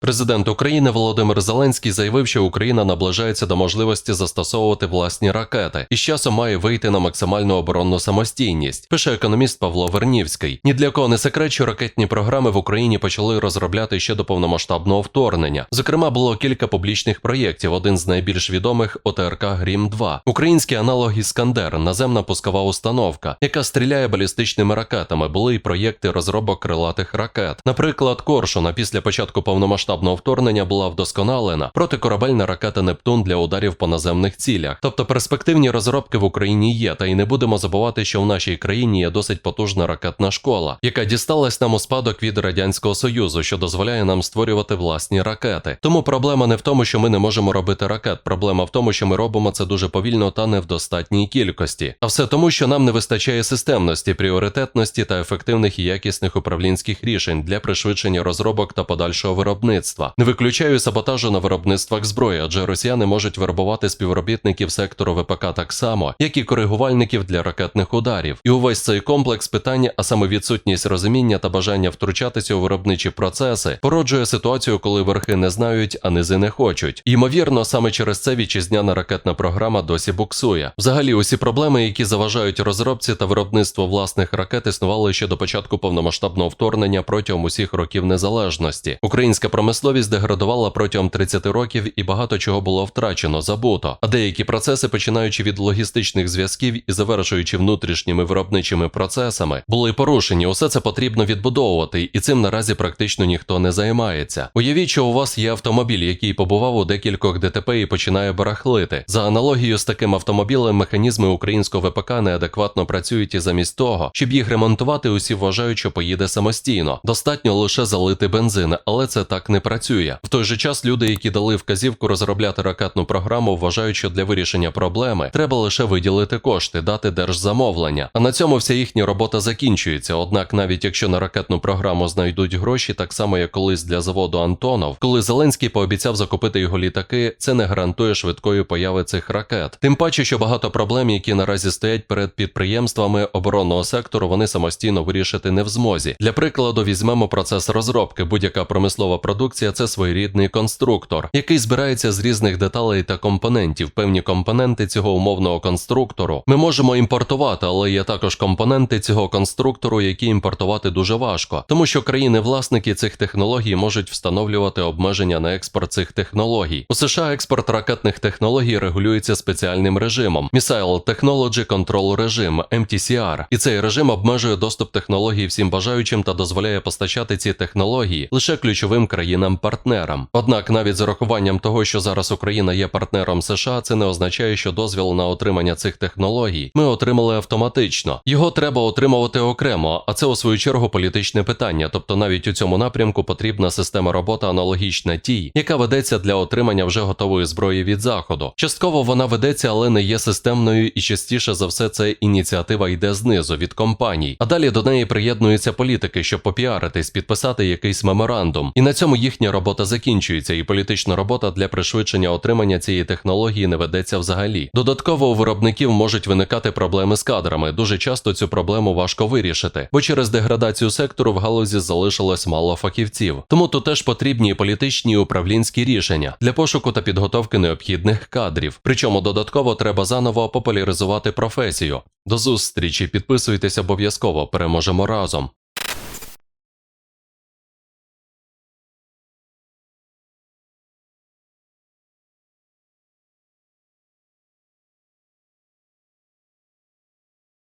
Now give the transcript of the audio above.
Президент України Володимир Зеленський заявив, що Україна наближається до можливості застосовувати власні ракети і з часом має вийти на максимальну оборонну самостійність. Пише економіст Павло Вернівський. Ні для кого не секрет, що ракетні програми в Україні почали розробляти ще до повномасштабного вторгнення. Зокрема, було кілька публічних проєктів. Один з найбільш відомих ОТРК Грім 2 Український аналог Іскандер, наземна пускова установка, яка стріляє балістичними ракетами. Були й проєкти розробок крилатих ракет. Наприклад, Коршуна після початку повномасштабного вторгнення була вдосконалена протикорабельна ракета Нептун для ударів по наземних цілях. Тобто перспективні розробки в Україні є, та й не будемо забувати, що в нашій країні є досить потужна ракетна школа, яка дісталась нам у спадок від радянського союзу, що дозволяє нам створювати власні ракети. Тому проблема не в тому, що ми не можемо робити ракет. Проблема в тому, що ми робимо це дуже повільно та не в достатній кількості. А все тому, що нам не вистачає системності, пріоритетності та ефективних і якісних управлінських рішень для пришвидшення розробок та подальшого виробництва. Не виключаю саботажу на виробництвах зброї, адже росіяни можуть вербувати співробітників сектору ВПК так само, як і коригувальників для ракетних ударів. І увесь цей комплекс питань, а саме відсутність розуміння та бажання втручатися у виробничі процеси, породжує ситуацію, коли верхи не знають, а низи не хочуть. Ймовірно, саме через це вітчизняна ракетна програма досі буксує. Взагалі, усі проблеми, які заважають розробці та виробництву власних ракет, існували ще до початку повномасштабного вторгнення протягом усіх років незалежності. Українська промисловість деградувала протягом 30 років і багато чого було втрачено, забуто. А деякі процеси, починаючи від логістичних зв'язків і завершуючи внутрішніми виробничими процесами, були порушені. Усе це потрібно відбудовувати, і цим наразі практично ніхто не займається. Уявіть, що у вас є автомобіль, який побував у декількох ДТП і починає барахлити. За аналогією з таким автомобілем, механізми українського ВПК неадекватно працюють і замість того, щоб їх ремонтувати, усі вважають, що поїде самостійно. Достатньо лише залити бензин, але це так не працює. В той же час люди, які дали вказівку розробляти ракетну програму, вважають, що для вирішення проблеми треба лише виділити кошти, дати держзамовлення. А на цьому вся їхня робота закінчується. Однак, навіть якщо на ракетну програму знайдуть гроші, так само як колись для заводу Антонов, коли Зеленський пообіцяв закупити його літаки, це не гарантує швидкої появи цих ракет. Тим паче, що багато проблем, які наразі стоять перед підприємствами оборонного сектору, вони самостійно вирішити не в змозі. Для прикладу, візьмемо процес розробки. Будь-яка промислова продукція це своєрідний конструктор, який збирається з різних деталей та компонентів. Певні компоненти цього умовного конструктору ми можемо імпортувати, але є також компоненти цього конструктору, які імпортувати дуже важко, тому що країни-власники цих технологій можуть встановлювати обмеження на експорт цих технологій. У США експорт ракетних технологій регулюється спеціальним режимом Missile Technology Control Regime MTCR. І цей режим обмежує доступ технологій всім бажаючим та дозволяє постачати ці технології лише ключовим країнам-партнерам. Однак, навіть з урахуванням того, що зараз Україна є партнером США, це не означає, що дозвіл на отримання цих технологій ми отримали автоматично. Його треба отримувати окремо, а це у свою чергу політичне питання. Тобто, навіть у цьому напрямку потрібна система роботи аналогічна тій, яка ведеться для отримання вже готової зброї від заходу. Частково вона ведеться, але не є системною, і частіше за все це ініціатива йде знизу від компаній. А далі до неї приєднуються політики, щоб попіаритись, підписати якийсь меморандум. І на цьому їхня робота закінчується, і політична робота для пришвидшення отримання цієї технології не ведеться взагалі. Додатково у виробників можуть виникати проблеми з кадрами. Дуже часто цю проблему важко вирішити, бо через деградацію сектору в галузі залишилось мало фахівців. Тому тут теж потрібні і політичні і управлінські рішення для пошуку та підготовки необхідних кадрів. Причому додатково треба заново популяризувати професію. До зустрічі, підписуйтесь обов'язково, переможемо разом.